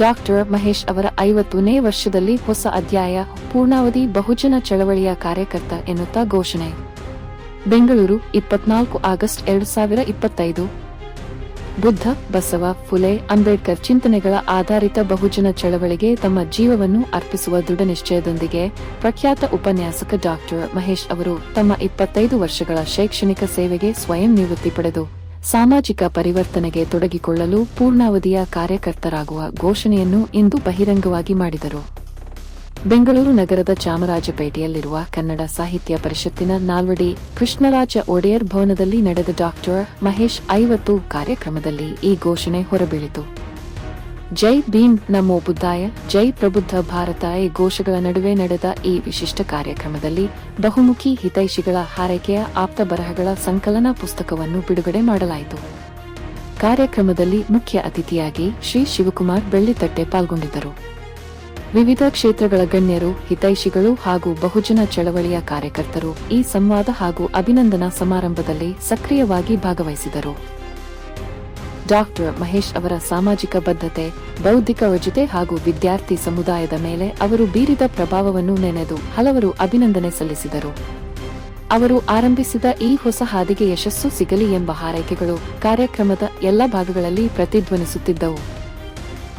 Doctor Mahesh ಅವರ ಐವತ್ತನೇ ವರ್ಷದಲ್ಲಿ ಹೊಸ ಅಧ್ಯಾಯ, ಪೂರ್ಣಾವಧಿ ಬಹುಜನ ಚಳವಳಿಯ ಕಾರ್ಯಕರ್ತ ಎನ್ನುತ್ತಾ ಘೋಷಣೆ. ಬೆಂಗಳೂರು, ಇಪ್ಪತ್ನಾಲ್ಕು ಆಗಸ್ಟ್ ಎರಡು ಸಾವಿರ ಇಪ್ಪತ್ತೈದು. ಬುದ್ಧ, ಬಸವ, ಫುಲೆ, ಅಂಬೇಡ್ಕರ್ ಚಿಂತನೆಗಳ ಆಧಾರಿತ ಬಹುಜನ ಚಳವಳಿಗೆ ತಮ್ಮ ಜೀವವನ್ನು ಅರ್ಪಿಸುವ ದೃಢ ನಿಶ್ಚಯದೊಂದಿಗೆ ಪ್ರಖ್ಯಾತ ಉಪನ್ಯಾಸಕ ಡಾಕ್ಟರ್ ಮಹೇಶ್ ಅವರು ತಮ್ಮ ಇಪ್ಪತ್ತೈದು ವರ್ಷಗಳ ಶೈಕ್ಷಣಿಕ ಸೇವೆಗೆ ಸ್ವಯಂ ನಿವೃತ್ತಿ ಪಡೆದು. ಸಾಮಾಜಿಕ ಪರಿವರ್ತನೆಗೆ ತೊಡಗಿಕೊಳ್ಳಲು ಪೂರ್ಣಾವಧಿಯ ಕಾರ್ಯಕರ್ತರಾಗುವ ಘೋಷಣೆಯನ್ನು ಇಂದು ಬಹಿರಂಗವಾಗಿ ಮಾಡಿದರು. ಬೆಂಗಳೂರು ನಗರದ ಚಾಮರಾಜಪೇಟೆಯಲ್ಲಿರುವ ಕನ್ನಡ ಸಾಹಿತ್ಯ ಪರಿಷತ್ತಿನ ನಾಲ್ವಡಿ ಕೃಷ್ಣರಾಜ ಒಡೆಯರ್ ಭವನದಲ್ಲಿ ನಡೆದ ಡಾಕ್ಟರ್ ಮಹೇಶ್ ಐವತ್ತು ಕಾರ್ಯಕ್ರಮದಲ್ಲಿ ಈ ಘೋಷಣೆ ಹೊರಬೀಳಿತು. ಜೈ ಭೀಮ್ ನಮೋ ಬುದ್ಧಾಯ, ಜೈ ಪ್ರಬುದ್ಧ ಭಾರತ ಈ ಘೋಷಗಳ ನಡುವೆ ನಡೆದ ಈ ವಿಶಿಷ್ಟ ಕಾರ್ಯಕ್ರಮದಲ್ಲಿ ಬಹುಮುಖಿ ಹಿತೈಷಿಗಳ ಹಾರೈಕೆಯ ಆಪ್ತ ಬರಹಗಳ ಸಂಕಲನ ಪುಸ್ತಕವನ್ನು ಬಿಡುಗಡೆ ಮಾಡಲಾಯಿತು. ಕಾರ್ಯಕ್ರಮದಲ್ಲಿ ಮುಖ್ಯ ಅತಿಥಿಯಾಗಿ ಶ್ರೀ ಶಿವಕುಮಾರ್ ಬೆಳ್ಳಿತಟ್ಟೆ ಪಾಲ್ಗೊಂಡಿದ್ದರು. ವಿವಿಧ ಕ್ಷೇತ್ರಗಳ ಗಣ್ಯರು, ಹಿತೈಷಿಗಳು ಹಾಗೂ ಬಹುಜನ ಚಳವಳಿಯ ಕಾರ್ಯಕರ್ತರು ಈ ಸಂವಾದ ಹಾಗೂ ಅಭಿನಂದನಾ ಸಮಾರಂಭದಲ್ಲಿ ಸಕ್ರಿಯವಾಗಿ ಭಾಗವಹಿಸಿದರು. ಡಾಕ್ಟರ್ ಮಹೇಶ್ ಅವರ ಸಾಮಾಜಿಕ ಬದ್ಧತೆ, ಬೌದ್ಧಿಕ ವಜತೆ ಹಾಗೂ ವಿದ್ಯಾರ್ಥಿ ಸಮುದಾಯದ ಮೇಲೆ ಅವರು ಬೀರಿದ ಪ್ರಭಾವವನ್ನು ನೆನೆದು ಹಲವರು ಅಭಿನಂದನೆ ಸಲ್ಲಿಸಿದರು. ಅವರು ಆರಂಭಿಸಿದ ಈ ಹೊಸ ಹಾದಿಗೆ ಯಶಸ್ಸು ಸಿಗಲಿ ಎಂಬ ಹಾರೈಕೆಗಳು ಕಾರ್ಯಕ್ರಮದ ಎಲ್ಲ ಭಾಗಗಳಲ್ಲಿ ಪ್ರತಿಧ್ವನಿಸುತ್ತಿದ್ದವು.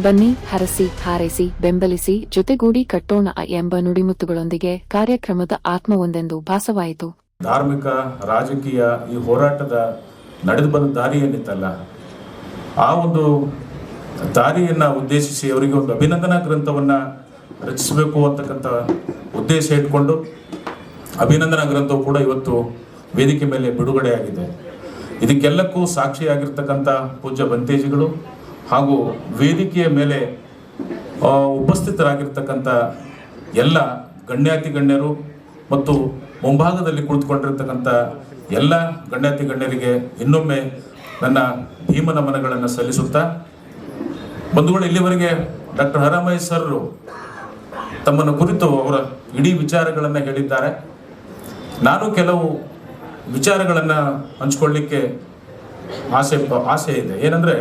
ಬನ್ನಿ, ಹರಸಿ, ಹಾರೈಸಿ, ಬೆಂಬಲಿಸಿ, ಜೊತೆಗೂಡಿ ಕಟ್ಟೋಣ ಎಂಬ ನುಡಿಮುತ್ತುಗಳೊಂದಿಗೆ ಕಾರ್ಯಕ್ರಮದ ಆತ್ಮವೊಂದೆಂದು ಭಾಸವಾಯಿತು. ಧಾರ್ಮಿಕ, ರಾಜಕೀಯ ಈ ಹೋರಾಟದ ನಡೆದು ಬಂದ ದಾರಿ ಏನಿತ್ತಲ್ಲ ಆ ಒಂದು ದಾರಿಯನ್ನು ಉದ್ದೇಶಿಸಿ ಅವರಿಗೆ ಒಂದು ಅಭಿನಂದನಾ ಗ್ರಂಥವನ್ನು ರಚಿಸಬೇಕು ಅಂತಕ್ಕಂಥ ಉದ್ದೇಶ ಇಟ್ಕೊಂಡು ಅಭಿನಂದನಾ ಗ್ರಂಥವು ಕೂಡ ಇವತ್ತು ವೇದಿಕೆ ಮೇಲೆ ಬಿಡುಗಡೆಯಾಗಿದೆ. ಇದಕ್ಕೆಲ್ಲಕ್ಕೂ ಸಾಕ್ಷಿಯಾಗಿರ್ತಕ್ಕಂಥ ಪೂಜ್ಯ ಬಂತೇಜಿಗಳು ಹಾಗೂ ವೇದಿಕೆಯ ಮೇಲೆ ಉಪಸ್ಥಿತರಾಗಿರ್ತಕ್ಕಂಥ ಎಲ್ಲ ಗಣ್ಯಾತಿ ಗಣ್ಯರು ಮತ್ತು ಮುಂಭಾಗದಲ್ಲಿ ಕುಳಿತುಕೊಂಡಿರ್ತಕ್ಕಂಥ ಎಲ್ಲ ಗಣ್ಯಾತಿ ಗಣ್ಯರಿಗೆ ಇನ್ನೊಮ್ಮೆ ನನ್ನ ಭೀಮ ನಮನಗಳನ್ನು ಸಲ್ಲಿಸುತ್ತಾ, ಬಂಧುಗಳು, ಇಲ್ಲಿವರೆಗೆ ಡಾಕ್ಟರ್ ಹರಮಯ್ ಸರ್ರು ತಮ್ಮನ್ನು ಕುರಿತು ಅವರ ಇಡೀ ವಿಚಾರಗಳನ್ನು ಹೇಳಿದ್ದಾರೆ. ನಾನು ಕೆಲವು ವಿಚಾರಗಳನ್ನು ಹಂಚ್ಕೊಳ್ಳಿಕ್ಕೆ ಆಸೆ ಆಸೆ ಇದೆ. ಏನಂದರೆ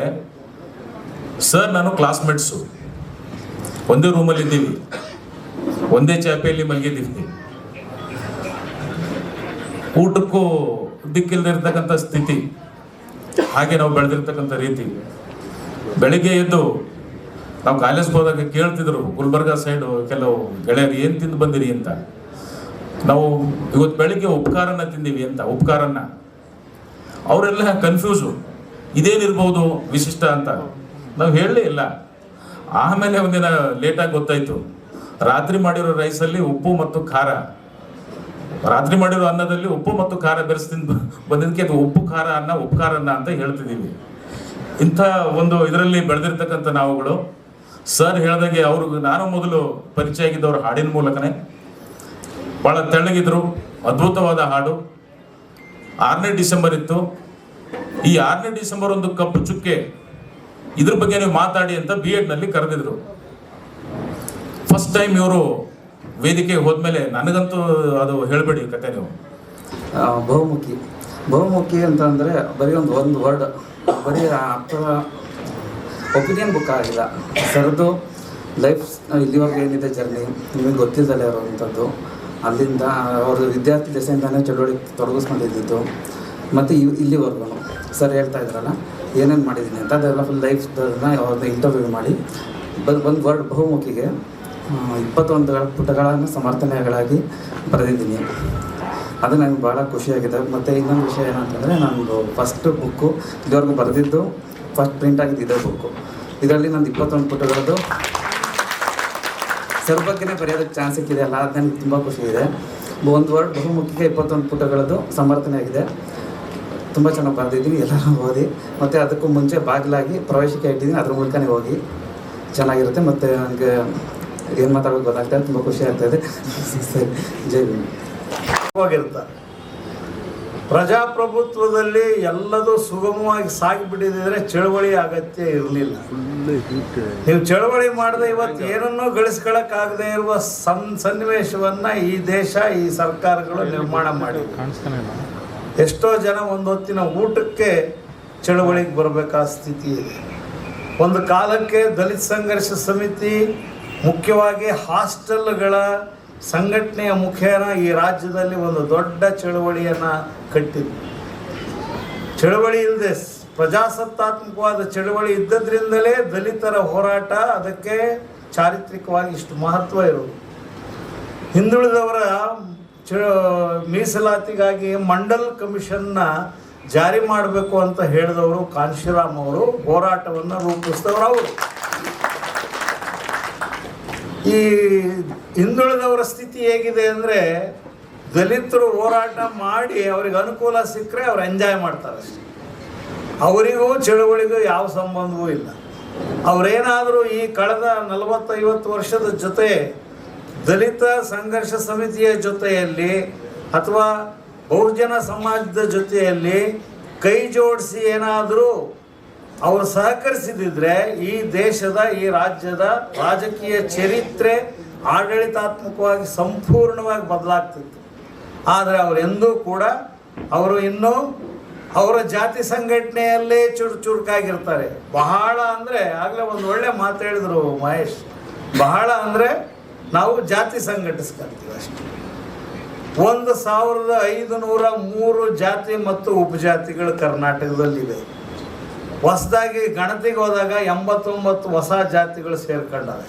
ಸರ್ ನಾನು ಕ್ಲಾಸ್ಮೇಟ್ಸು ಒಂದೇ ರೂಮಲ್ಲಿ ಇದ್ದೀವಿ. ಒಂದೇ ಚಾಪೆಯಲ್ಲಿ ಮಲಗಿದ್ದೀವಿ. ಊಟಕ್ಕೂ ದಿಕ್ಕಿಲ್ಲದೆ ಇರ್ತಕ್ಕಂಥ ಸ್ಥಿತಿ. ಹಾಗೆ ನಾವು ಬೆಳೆದಿರ್ತಕ್ಕಂಥ ರೀತಿ. ಬೆಳಿಗ್ಗೆ ಎದ್ದು ನಾವು ಕಾಲೇಜ್ಗೆ ಹೋದಾಗ ಕೇಳ್ತಿದ್ರು, ಗುಲ್ಬರ್ಗ ಸೈಡು ಕೆಲವು ಗೆಳೆಯರು, ಏನು ತಿಂದು ಬಂದಿರಿ? ಅಂತ. ನಾವು ಇವತ್ತು ಬೆಳಿಗ್ಗೆ ಉಪಕಾರನ ತಿಂದೀವಿ ಅಂತ, ಉಪಕಾರನ್ನ. ಅವರೆಲ್ಲ ಕನ್ಫ್ಯೂಸು ಇದೇನಿರ್ಬೋದು ವಿಶಿಷ್ಟ ಅಂತ. ನಾವು ಹೇಳಲೇ ಇಲ್ಲ. ಆಮೇಲೆ ಒಂದಿನ ಲೇಟಾಗಿ ಗೊತ್ತಾಯಿತು. ರಾತ್ರಿ ಮಾಡಿರೋ ರೈಸಲ್ಲಿ ಉಪ್ಪು ಮತ್ತು ಖಾರ. ರಾತ್ರಿ ಮಾಡಿರೋ ಅನ್ನದಲ್ಲಿ ಉಪ್ಪು ಮತ್ತು ಖಾರ ಬೆರೆಸ್ತಿಂದ ಬಂದಿದ್ದಕ್ಕೆ ಅದು ಉಪ್ಪು, ಖಾರ ಅನ್ನ ಉಪ್ಪು ಖಾರ ಅನ್ನ ಅಂತ ಹೇಳ್ತಿದ್ದೀವಿ. ಇಂಥ ಒಂದು ಇದರಲ್ಲಿ ಬೆಳೆದಿರ್ತಕ್ಕಂಥ ನಾವುಗಳು, ಸರ್ ಹೇಳ್ದಾಗೆ ಅವರು, ನಾನು ಮೊದಲು ಪರಿಚಯ ಆಗಿದ್ದವ್ರ ಹಾಡಿನ ಮೂಲಕನೇ. ಭಾಳ ತೆಳ್ಳಗಿದ್ರು, ಅದ್ಭುತವಾದ ಹಾಡು. ಆರನೇ ಡಿಸೆಂಬರ್ ಇತ್ತು. ಈ ಆರನೇ ಡಿಸೆಂಬರ್ ಒಂದು ಕಪ್ಪು ಚುಕ್ಕೆ, ಇದ್ರ ಬಗ್ಗೆ ನೀವು ಮಾತಾಡಿ ಅಂತ ಬಿ ನಲ್ಲಿ ಕರೆದಿದ್ರು. ಫಸ್ಟ್ ಟೈಮ್ ಇವರು ವೇದಿಕೆಗೆ ಹೋದ್ಮೇಲೆ ನನಗಂತೂ ಅದು ಹೇಳಬೇಡಿ ಕತೆ ನೀವು. ಬಹುಮುಖಿ ಬಹುಮುಖಿ. ಬಹುಮುಖಿ ಅಂತಂದರೆ ಬರೀ ಒಂದು ಒಂದು ವರ್ಡ್. ಬರೀ ಅರ್ಥ ಒಪಿನಿಯನ್ ಬುಕ್ ಆಗಿಲ್ಲ. ಸರ್ದು ಲೈಫ್ ಇಲ್ಲಿವರೆಗೆ ಏನಿದೆ ಜರ್ನಿ ನಿಮಗೆ ಗೊತ್ತಿದ್ದಲ್ಲ ಇರುವಂಥದ್ದು ಅಲ್ಲಿಂದ ಅವರು ವಿದ್ಯಾರ್ಥಿ ದೆಸೆಯಿಂದಾನೇ ಚಳುವಳಿ ತೊಡಗಿಸ್ಕೊಂಡಿದ್ದು ಮತ್ತು ಇವ್, ಇಲ್ಲಿವರೆಗೂ. ಸರ್ ಹೇಳ್ತಾ ಇದ್ರಲ್ಲ, ಏನೇನು ಮಾಡಿದ್ದೀನಿ ಅಂತ, ಅದೆಲ್ಲ ಫುಲ್ ಲೈಫ್ ಅವ್ರನ್ನ ಇಂಟರ್ವ್ಯೂ ಮಾಡಿ. ಬಂದು ವರ್ಡ್ ಬಹುಮುಖಿಗೆ. ಇಪ್ಪತ್ತೊಂದು ಪುಟಗಳನ್ನು ಸಮರ್ಥನೆಗಳಾಗಿ ಬರೆದಿದ್ದೀನಿ. ಅದು ನನಗೆ ಭಾಳ ಖುಷಿಯಾಗಿದೆ. ಮತ್ತು ಇನ್ನೊಂದು ವಿಷಯ ಏನಂತಂದರೆ, ನಂದು ಫಸ್ಟ್ ಬುಕ್ಕು ಇದುವರೆಗೂ ಬರೆದಿದ್ದು ಫಸ್ಟ್ ಪ್ರಿಂಟ್ ಆಗಿದ್ದು ಇದೇ ಬುಕ್ಕು ಇದರಲ್ಲಿ ನಂದು ಇಪ್ಪತ್ತೊಂದು ಪುಟಗಳದ್ದು. ಸರ್ ಬಗ್ಗೆನೇ ಬರೆಯೋದಕ್ಕೆ ಚಾನ್ಸ್ ಸಿಕ್ಕಿದೆ ಅಲ್ಲ, ಅದು ನನಗೆ ತುಂಬ ಖುಷಿ ಇದೆ ಒಂದು ವರ್ಡ್ ಬಹುಮುಖಿಗೆ ಇಪ್ಪತ್ತೊಂದು ಪುಟಗಳದ್ದು ಸಮರ್ಥನೆ ಆಗಿದೆ ತುಂಬ ಚೆನ್ನಾಗಿ ಬರೆದಿದ್ದೀನಿ ಎಲ್ಲರೂ ಓದಿ. ಮತ್ತು ಅದಕ್ಕೂ ಮುಂಚೆ ಬಾಗಿಲಾಗಿ ಪ್ರವೇಶಕ್ಕೆ ಇಟ್ಟಿದ್ದೀನಿ, ಅದ್ರ ಮೂಲಕನೇ ಹೋಗಿ. ಚೆನ್ನಾಗಿರುತ್ತೆ. ಮತ್ತು ನನಗೆ ಏನು ಮಾತಾಡೋದು ಗೊತ್ತಾಗ್ತಾ ತುಂಬಾ ಖುಷಿ ಆಗ್ತಾ ಇದೆ. ಸರಿ, ಜೈ ಭೀಮ್. ಪ್ರಜಾಪ್ರಭುತ್ವದಲ್ಲಿ ಎಲ್ಲದೂ ಸುಗಮವಾಗಿ ಸಾಗಿಬಿಟ್ಟಿದ್ರೆ ಚಳವಳಿ ಅಗತ್ಯ ಇರಲಿಲ್ಲ. ನೀವು ಚಳವಳಿ ಮಾಡದೆ ಇವತ್ತು ಏನನ್ನೂ ಗಳಿಸ್ಕೊಳಕ್ಕಾಗದೇ ಇರುವ ಸನ್ ಸನ್ನಿವೇಶವನ್ನ ಈ ದೇಶ, ಈ ಸರ್ಕಾರಗಳು ನಿರ್ಮಾಣ ಮಾಡಿ ಎಷ್ಟೋ ಜನ ಒಂದು ಹೊತ್ತಿನ ಊಟಕ್ಕೆ ಚಳವಳಿಗೆ ಬರಬೇಕಾದ ಸ್ಥಿತಿ ಇದೆ. ಒಂದು ಕಾಲಕ್ಕೆ ದಲಿತ ಸಂಘರ್ಷ ಸಮಿತಿ ಮುಖ್ಯವಾಗಿ ಹಾಸ್ಟೆಲ್ಗಳ ಸಂಘಟನೆಯ ಮುಖೇನ ಈ ರಾಜ್ಯದಲ್ಲಿ ಒಂದು ದೊಡ್ಡ ಚಳವಳಿಯನ್ನು ಕಟ್ಟಿದೆ ಚಳವಳಿ ಇಲ್ಲದೆ ಪ್ರಜಾಸತ್ತಾತ್ಮಕವಾದ ಚಳವಳಿ ಇದ್ದದ್ರಿಂದಲೇ ದಲಿತರ ಹೋರಾಟ ಅದಕ್ಕೆ ಚಾರಿತ್ರಿಕವಾಗಿ ಇಷ್ಟು ಮಹತ್ವ ಇರೋದು. ಹಿಂದುಳಿದವರ ಚ ಮೀಸಲಾತಿಗಾಗಿ ಮಂಡಲ್ ಕಮಿಷನ್ನ ಜಾರಿ ಮಾಡಬೇಕು ಅಂತ ಹೇಳಿದವರು ಕಾಂಶಿರಾಮ್ ಅವರು, ಹೋರಾಟವನ್ನು ರೂಪಿಸಿದವರು ಅವರು. ಈ ಹಿಂದುಳಿದವರ ಸ್ಥಿತಿ ಹೇಗಿದೆ ಅಂದರೆ ದಲಿತರು ಹೋರಾಟ ಮಾಡಿ ಅವ್ರಿಗೆ ಅನುಕೂಲ ಸಿಕ್ಕರೆ ಅವ್ರು ಎಂಜಾಯ್ ಮಾಡ್ತಾರೆ ಅವರಿಗೂ ಚಳುವಳಿಗೂ ಯಾವ ಸಂಬಂಧವೂ ಇಲ್ಲ. ಅವರೇನಾದರೂ ಈ ಕಳೆದ ನಲವತ್ತೈವತ್ತು ವರ್ಷದ ಜೊತೆ ದಲಿತ ಸಂಘರ್ಷ ಸಮಿತಿಯ ಜೊತೆಯಲ್ಲಿ ಅಥವಾ ಬಹುಜನ ಸಮಾಜದ ಜೊತೆಯಲ್ಲಿ ಕೈ ಜೋಡಿಸಿ ಏನಾದರೂ ಅವರು ಸಹಕರಿಸಿದಿದ್ರೆ ಈ ದೇಶದ, ಈ ರಾಜ್ಯದ ರಾಜಕೀಯ ಚರಿತ್ರೆ ಆಡಳಿತಾತ್ಮಕವಾಗಿ ಸಂಪೂರ್ಣವಾಗಿ ಬದಲಾಗ್ತಿತ್ತು. ಆದರೆ ಅವರೆಂದೂ ಕೂಡ ಅವರು ಇನ್ನೂ ಅವರ ಜಾತಿ ಸಂಘಟನೆಯಲ್ಲೇ ಚುರು ಚುರುಕಾಗಿರ್ತಾರೆ. ಬಹಳ ಅಂದರೆ ಆಗಲೇ ಒಂದು ಒಳ್ಳೆ ಮಾತು ಹೇಳಿದರು ಮಹೇಶ್. ಬಹಳ ಅಂದರೆ ನಾವು ಜಾತಿ ಸಂಘಟಿಸ್ಕೊಂತೀವಿ ಅಷ್ಟೇ. ಒಂದು ಸಾವಿರದ ಐದು ನೂರ ಮೂರು ಜಾತಿ ಮತ್ತು ಉಪಜಾತಿಗಳು ಕರ್ನಾಟಕದಲ್ಲಿವೆ. ಹೊಸದಾಗಿ ಗಣತಿಗೆ ಹೋದಾಗ ಎಂಬತ್ತೊಂಬತ್ತು ಹೊಸ ಜಾತಿಗಳು ಸೇರ್ಕೊಂಡವೆ.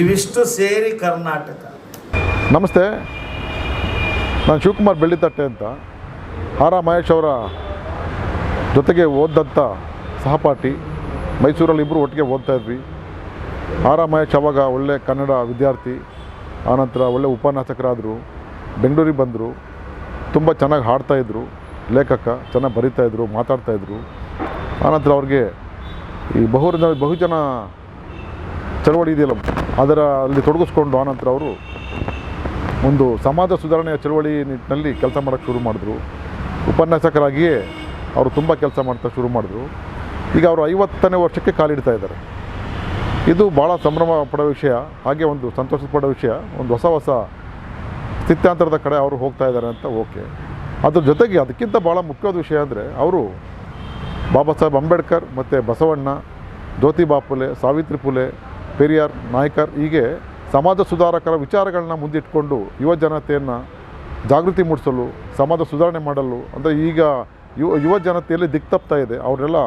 ಇವಿಷ್ಟು ಸೇರಿ ಕರ್ನಾಟಕ. ನಮಸ್ತೆ. ನಾನು ಶಿವಕುಮಾರ್ ಬೆಳ್ಳಿತಟ್ಟೆ ಅಂತ. ಆರ್ ಮಹೇಶ್ ಅವರ ಜೊತೆಗೆ ಓದಂಥ ಸಹಪಾಠಿ. ಮೈಸೂರಲ್ಲಿ ಇಬ್ಬರು ಒಟ್ಟಿಗೆ ಓದ್ತಾ ಇದ್ವಿ. ಆರ್ ಮಹೇಶ್ ಅವಾಗ ಒಳ್ಳೆ ಕನ್ನಡ ವಿದ್ಯಾರ್ಥಿ. ಆನಂತರ ಒಳ್ಳೆ ಉಪನ್ಯಾಸಕರಾದರು. ಬೆಂಗಳೂರಿಗೆ ಬಂದರು. ತುಂಬ ಚೆನ್ನಾಗಿ ಹಾಡ್ತಾಯಿದ್ರು ಲೇಖಕ ಚೆನ್ನಾಗಿ ಬರಿತಾಯಿದ್ರು ಮಾತಾಡ್ತಾಯಿದ್ರು ಆನಂತರ ಅವ್ರಿಗೆ ಈ ಬಹುಜನ ಬಹುಜನ ಚಳವಳಿ ಇದೆಯಲ್ಲ, ಅದರ ಅಲ್ಲಿ ತೊಡಗಿಸ್ಕೊಂಡು ಆನಂತರ ಅವರು ಒಂದು ಸಮಾಜ ಸುಧಾರಣೆಯ ಚಳವಳಿ ನಿಟ್ಟಿನಲ್ಲಿ ಕೆಲಸ ಮಾಡೋಕ್ಕೆ ಶುರು ಮಾಡಿದ್ರು. ಉಪನ್ಯಾಸಕರಾಗಿಯೇ ಅವರು ತುಂಬ ಕೆಲಸ ಮಾಡ್ತಾ ಶುರು ಮಾಡಿದ್ರು. ಈಗ ಅವರು ಐವತ್ತನೇ ವರ್ಷಕ್ಕೆ ಕಾಲಿಡ್ತಾ ಇದ್ದಾರೆ. ಇದು ಭಾಳ ಸಂಭ್ರಮ ಪಡೋ ವಿಷಯ, ಹಾಗೆ ಒಂದು ಸಂತೋಷ ಪಡೋ ವಿಷಯ, ಒಂದು ಹೊಸ ಹೊಸ ಸ್ಥಿತ್ಯಾಂತರದ ಕಡೆ ಅವರು ಹೋಗ್ತಾ ಇದ್ದಾರೆ ಅಂತ ಓಕೆ. ಅದ್ರ ಜೊತೆಗೆ ಅದಕ್ಕಿಂತ ಭಾಳ ಮುಖ್ಯವಾದ ವಿಷಯ ಅಂದರೆ ಅವರು ಬಾಬಾ ಸಾಹೇಬ್ ಅಂಬೇಡ್ಕರ್ ಮತ್ತು ಬಸವಣ್ಣ ಜ್ಯೋತಿಬಾ ಫುಲೆ ಸಾವಿತ್ರಿ ಫುಲೆ ಪೆರಿಯಾರ್ ನಾಯ್ಕರ್ ಹೀಗೆ ಸಮಾಜ ಸುಧಾರಕರ ವಿಚಾರಗಳನ್ನ ಮುಂದಿಟ್ಕೊಂಡು ಯುವ ಜನತೆಯನ್ನು ಜಾಗೃತಿ ಮೂಡಿಸಲು, ಸಮಾಜ ಸುಧಾರಣೆ ಮಾಡಲು, ಅಂದರೆ ಈಗ ಯುವ ಯುವ ಜನತೆಯಲ್ಲಿ ದಿಕ್ತಪ್ತಾ ಇದೆ. ಅವರೆಲ್ಲ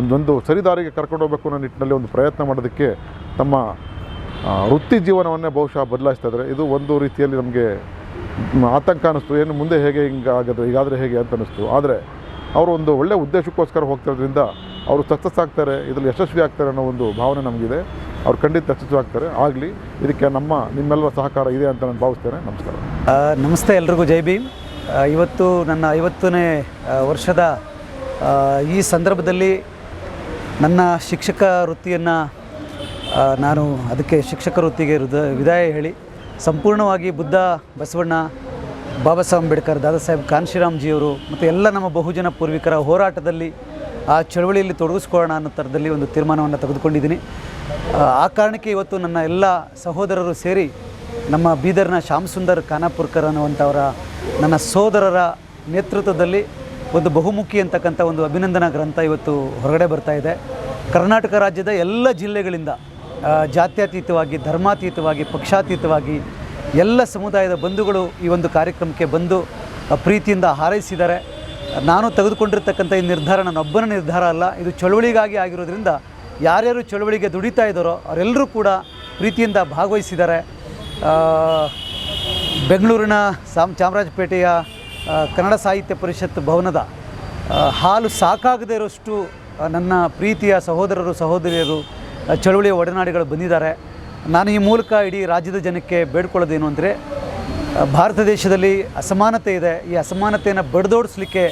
ಒಂದೊಂದು ಸರಿದಾರಿಗೆ ಕರ್ಕೊಂಡು ಹೋಗಬೇಕು ಅನ್ನೋ ನಿಟ್ಟಿನಲ್ಲಿ ಒಂದು ಪ್ರಯತ್ನ ಮಾಡೋದಕ್ಕೆ ತಮ್ಮ ವೃತ್ತಿ ಜೀವನವನ್ನೇ ಬಹುಶಃ ಬದಲಾಯಿಸ್ತಾ ಇದ್ದಾರೆ. ಇದು ಒಂದು ರೀತಿಯಲ್ಲಿ ನಮಗೆ ಆತಂಕ ಅನ್ನಿಸ್ತು. ಏನು ಮುಂದೆ ಹೇಗೆ ಹಿಂಗೆ ಆಗೋದು ಈಗಾದರೆ ಹೇಗೆ ಅಂತ ಅನ್ನಿಸ್ತು. ಆದರೆ ಅವರು ಒಂದು ಒಳ್ಳೆಯ ಉದ್ದೇಶಕ್ಕೋಸ್ಕರ ಹೋಗ್ತಿರೋದ್ರಿಂದ ಅವರು ಸಕ್ಸಸ್ ಆಗ್ತಾರೆ ಇದರಲ್ಲಿ ಯಶಸ್ವಿ ಆಗ್ತಾರೆ ಅನ್ನೋ ಒಂದು ಭಾವನೆ ನಮಗಿದೆ. ಅವ್ರು ಖಂಡಿತ ಯಶಸ್ವಿ ಆಗ್ತಾರೆ. ಆಗಲಿ, ಇದಕ್ಕೆ ನಮ್ಮ, ನಿಮ್ಮೆಲ್ಲರ ಸಹಕಾರ ಇದೆ ಅಂತ ನಾನು ಭಾವಿಸ್ತೇನೆ. ನಮಸ್ಕಾರ. ನಮಸ್ತೆ ಎಲ್ರಿಗೂ. ಜೈ ಭೀಮ್. ಇವತ್ತು ನನ್ನ ಐವತ್ತನೇ ವರ್ಷದ ಈ ಸಂದರ್ಭದಲ್ಲಿ ನನ್ನ ಶಿಕ್ಷಕ ವೃತ್ತಿಯನ್ನು ನಾನು ಅದಕ್ಕೆ ಶಿಕ್ಷಕ ವೃತ್ತಿಗೆ ವಿದಾಯ ಹೇಳಿ, ಸಂಪೂರ್ಣವಾಗಿ ಬುದ್ಧ ಬಸವಣ್ಣ ಬಾಬಾ ಸಾಹೇಬ್ ಅಂಬೇಡ್ಕರ್ ದಾದಾ ಸಾಹೇಬ್ ಕಾನ್ಶಿರಾಮ್ಜಿಯವರು ಮತ್ತು ಎಲ್ಲ ನಮ್ಮ ಬಹುಜನ ಪೂರ್ವಿಕರ ಹೋರಾಟದಲ್ಲಿ ಆ ಚಳವಳಿಯಲ್ಲಿ ತೊಡಗಿಸ್ಕೊಳ್ಳೋಣ ಅನ್ನೋ ಥರದಲ್ಲಿ ಒಂದು ತೀರ್ಮಾನವನ್ನು ತೆಗೆದುಕೊಂಡಿದ್ದೀನಿ. ಆ, ಕಾರಣಕ್ಕೆ ಇವತ್ತು ನನ್ನ ಎಲ್ಲ ಸಹೋದರರು ಸೇರಿ ನಮ್ಮ ಬೀದರ್ನ ಶ್ಯಾಮ್ ಸುಂದರ್ ಖಾನಾಪುರ್ಕರ್ ಅನ್ನುವಂಥವರ ನನ್ನ ಸೋದರರ ನೇತೃತ್ವದಲ್ಲಿ ಒಂದು ಬಹುಮುಖಿ ಅಂತಕ್ಕಂಥ ಒಂದು ಅಭಿನಂದನಾ ಗ್ರಂಥ ಇವತ್ತು ಹೊರಗಡೆ ಬರ್ತಾ ಇದೆ. ಕರ್ನಾಟಕ ರಾಜ್ಯದ ಎಲ್ಲ ಜಿಲ್ಲೆಗಳಿಂದ ಜಾತ್ಯತೀತವಾಗಿ ಧರ್ಮಾತೀತವಾಗಿ ಪಕ್ಷಾತೀತವಾಗಿ ಎಲ್ಲ ಸಮುದಾಯದ ಬಂಧುಗಳು ಈ ಒಂದು ಕಾರ್ಯಕ್ರಮಕ್ಕೆ ಬಂದು ಪ್ರೀತಿಯಿಂದ ಹಾರೈಸಿದ್ದಾರೆ. ನಾನು ತೆಗೆದುಕೊಂಡಿರ್ತಕ್ಕಂಥ ಈ ನಿರ್ಧಾರ ನನ್ನೊಬ್ಬನ ನಿರ್ಧಾರ ಅಲ್ಲ, ಇದು ಚಳುವಳಿಗಾಗಿ ಆಗಿರೋದ್ರಿಂದ ಯಾರ್ಯಾರು ಚಳುವಳಿಗೆ ದುಡಿತಾ ಇದ್ದಾರೋ ಅವರೆಲ್ಲರೂ ಕೂಡ ಪ್ರೀತಿಯಿಂದ ಭಾಗವಹಿಸಿದ್ದಾರೆ. ಬೆಂಗಳೂರಿನ ಸಾಮ್, ಚಾಮರಾಜಪೇಟೆಯ ಕನ್ನಡ ಸಾಹಿತ್ಯ ಪರಿಷತ್ ಭವನದ ಹಾಲು ಸಾಕಾಗದೇ ಇರೋಷ್ಟು ನನ್ನ ಪ್ರೀತಿಯ ಸಹೋದರರು, ಸಹೋದರಿಯರು ಚಳುವಳಿಯ ಒಡನಾಡಿಗಳು ಬಂದಿದ್ದಾರೆ. ನಾನು ಈ ಮೂಲಕ ಇಡೀ ರಾಜ್ಯದ ಜನಕ್ಕೆ ಬೇಡ್ಕೊಳ್ಳೋದೇನು ಅಂದರೆ ಭಾರತ ದೇಶದಲ್ಲಿ ಅಸಮಾನತೆ ಇದೆ. ಈ ಅಸಮಾನತೆಯನ್ನು ಬಡಿದೋಡಿಸ್ಲಿಕ್ಕೆ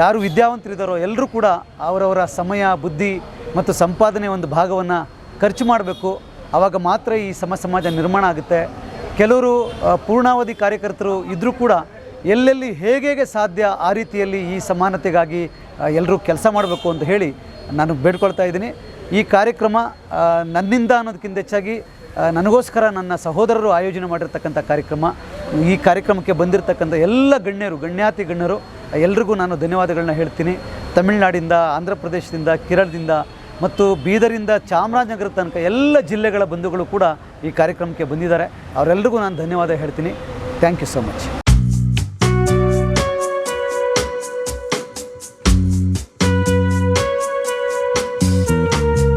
ಯಾರು ವಿದ್ಯಾವಂತರಿದ್ದಾರೋ ಎಲ್ಲರೂ ಕೂಡ ಅವರವರ ಸಮಯ, ಬುದ್ಧಿ ಮತ್ತು ಸಂಪಾದನೆ ಒಂದು ಭಾಗವನ್ನು ಖರ್ಚು ಮಾಡಬೇಕು. ಆವಾಗ ಮಾತ್ರ ಈ ಸಮ ಸಮಾಜ ನಿರ್ಮಾಣ ಆಗುತ್ತೆ. ಕೆಲವರು ಪೂರ್ಣಾವಧಿ ಕಾರ್ಯಕರ್ತರು ಇದ್ದರೂ ಕೂಡ ಎಲ್ಲೆಲ್ಲಿ ಹೇಗೆ ಸಾಧ್ಯ ಆ ರೀತಿಯಲ್ಲಿ ಈ ಸಮಾನತೆಗಾಗಿ ಎಲ್ಲರೂ ಕೆಲಸ ಮಾಡಬೇಕು ಅಂತ ಹೇಳಿ ನಾನು ಬೇಡ್ಕೊಳ್ತಾ ಇದ್ದೀನಿ. ಈ ಕಾರ್ಯಕ್ರಮ ನನ್ನಿಂದ ಅನ್ನೋದಕ್ಕಿಂತ ಹೆಚ್ಚಾಗಿ ನನಗೋಸ್ಕರ ನನ್ನ ಸಹೋದರರು ಆಯೋಜನೆ ಮಾಡಿರ್ತಕ್ಕಂಥ ಕಾರ್ಯಕ್ರಮ, ಈ ಕಾರ್ಯಕ್ರಮಕ್ಕೆ ಬಂದಿರತಕ್ಕಂಥ ಎಲ್ಲ ಗಣ್ಯರು, ಗಣ್ಯಾತಿ ಗಣ್ಯರು, ಎಲ್ರಿಗೂ ನಾನು ಧನ್ಯವಾದಗಳನ್ನ ಹೇಳ್ತೀನಿ. ತಮಿಳುನಾಡಿಂದ ಆಂಧ್ರ ಪ್ರದೇಶದಿಂದ ಕೇರಳದಿಂದ ಮತ್ತು ಬೀದರಿಂದ ಚಾಮರಾಜನಗರ ತನಕ ಎಲ್ಲ ಜಿಲ್ಲೆಗಳ ಬಂಧುಗಳು ಕೂಡ ಈ ಕಾರ್ಯಕ್ರಮಕ್ಕೆ ಬಂದಿದ್ದಾರೆ. ಅವರೆಲ್ಲರಿಗೂ ನಾನು ಧನ್ಯವಾದ ಹೇಳ್ತೀನಿ. Thank you so much